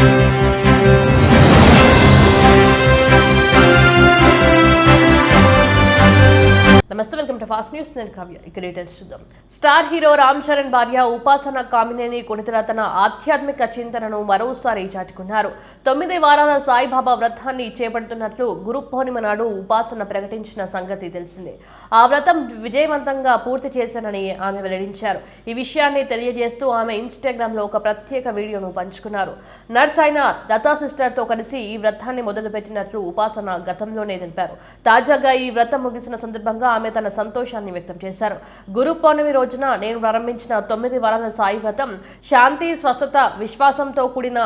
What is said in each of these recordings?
నమస్తే welcome fast news నేను కవ్య. ఇక డీటెయిల్స్ చూద్దాం. స్టార్ హీరో రామ్ చరణ్ భార్య ఉపాసన కామినేని కొణితెర తన ఆధ్యాత్మిక చింతనను మరోసారి చాటుకున్నారు. తొమ్మిది వారాల సాయిబాబా వ్రతాన్ని చేపడుతున్నట్లు గురు పౌర్ణిమ నాడు ఉపాసన ప్రకటించిన సంగతి తెలిసిందే. ఆ వ్రతం విజయవంతంగా పూర్తి చేశానని ఆమె వెల్లడించారు. ఈ విషయాన్ని తెలియజేస్తూ ఆమె ఇన్స్టాగ్రామ్లో ఒక ప్రత్యేక వీడియోను పంచుకున్నారు. నర్స్ అయిన లతా సిస్టర్తో కలిసి ఈ వ్రతాన్ని మొదలుపెట్టినట్లు ఉపాసన గతంలోనే తెలిపారు. తాజాగా ఈ వ్రతం ముగిసిన సందర్భంగా ఆమె తన సంతోషాన్ని వ్యక్తం చేశారు. గురు పౌర్ణమి రోజున నేను ప్రారంభించిన తొమ్మిది వరాల సాయి వ్రతం శాంతి స్వస్థత విశ్వాసంతో కూడిన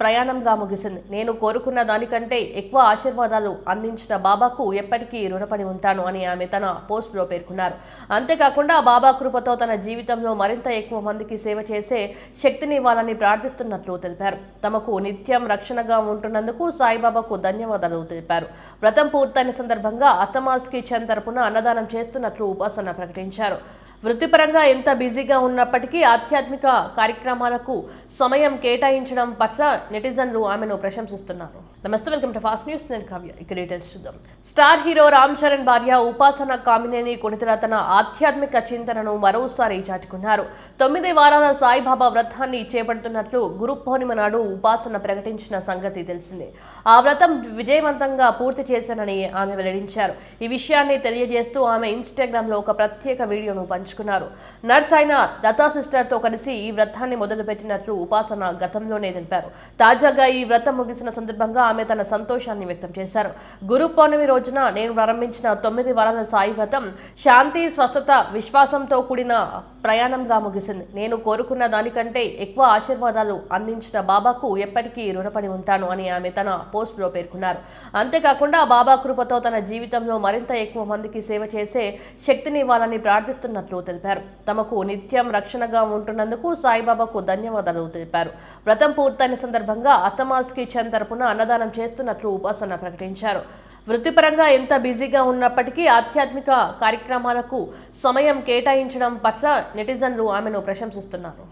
ప్రయాణంగా ముగిసింది. నేను కోరుకున్న దానికంటే ఎక్కువ ఆశీర్వాదాలు అందించిన బాబాకు ఎప్పటికీ రుణపడి ఉంటాను అని ఆమె తన పోస్టులో పేర్కొన్నారు. అంతేకాకుండా బాబా కృపతో తన జీవితంలో మరింత ఎక్కువ మందికి సేవ చేసే శక్తిని ఇవ్వాలని ప్రార్థిస్తున్నట్లు తెలిపారు. తమకు నిత్యం రక్షణగా ఉంటున్నందుకు సాయిబాబాకు ధన్యవాదాలు తెలిపారు. వ్రతం పూర్తయిన సందర్భంగా అత్తమాస్ కిచెన్ తరపున అన్నదానం చేస్తున్నట్లు ఉపాసన ప్రకటించారు. వృత్తిపరంగా ఎంత బిజీగా ఉన్నప్పటికీ ఆధ్యాత్మిక కార్యక్రమాలకు సమయం కేటాయించడం పట్ల నెటిజన్లు ఆమెను ప్రశంసిస్తున్నారు. నమస్తే వెల్కమ్ టు ఫాస్ట్ న్యూస్. నేను కావ్య. ఇక డీటెయిల్స్ చూద్దాం. స్టార్ హీరో రామ్ చరణ్ భార్య ఉపాసన కామినేని కొణితెర తన ఆధ్యాత్మిక చింతనను మరోసారి చాటుకున్నారు. తొమ్మిది వారాల సాయిబాబా వ్రతాన్ని చేపడుతున్నట్లు గురు పౌర్ణిమ నాడు ఉపాసన ప్రకటించిన సంగతి తెలిసిందే. ఆ వ్రతం విజయవంతంగా పూర్తి చేశానని ఆమె వెల్లడించారు. ఈ విషయాన్ని తెలియజేస్తూ ఆమె ఇన్స్టాగ్రామ్లో ఒక ప్రత్యేక వీడియోను పంచుకున్నారు. నర్స్ అయిన లతా సిస్టర్తో కలిసి ఈ వ్రతాన్ని మొదలుపెట్టినట్లు ఉపాసన గతంలోనే తెలిపారు. తాజాగా ఈ వ్రతం ముగిసిన సందర్భంగా ఆమె తన సంతోషాన్ని వ్యక్తం చేశారు. గురు పౌర్ణమి రోజున నేను ప్రారంభించిన తొమ్మిది వారాల సాయి వ్రతం శాంతి స్వస్థత విశ్వాసంతో కూడిన ప్రయాణంగా ముగిసింది. నేను కోరుకున్న దానికంటే ఎక్కువ ఆశీర్వాదాలు అందించిన బాబాకు ఎప్పటికీ రుణపడి ఉంటాను అని ఆమె తన పోస్టులో పేర్కొన్నారు. అంతేకాకుండా బాబా కృపతో తన జీవితంలో మరింత ఎక్కువ మందికి సేవ చేసే శక్తిని ఇవ్వాలని ప్రార్థిస్తున్నట్లు తెలిపారు. తమకు నిత్యం రక్షణగా ఉంటున్నందుకు సాయిబాబాకు ధన్యవాదాలు తెలిపారు. వ్రతం పూర్తయిన సందర్భంగా అత్తమాస్ కిచెన్ తరపున అన్నదానం చేస్తున్నట్లు ఉపాసన ప్రకటించారు. వృత్తిపరంగా ఎంత బిజీగా ఉన్నప్పటికీ ఆధ్యాత్మిక కార్యక్రమాలకు సమయం కేటాయించడం పట్ల నెటిజన్లు ఆమెను ప్రశంసిస్తున్నారు.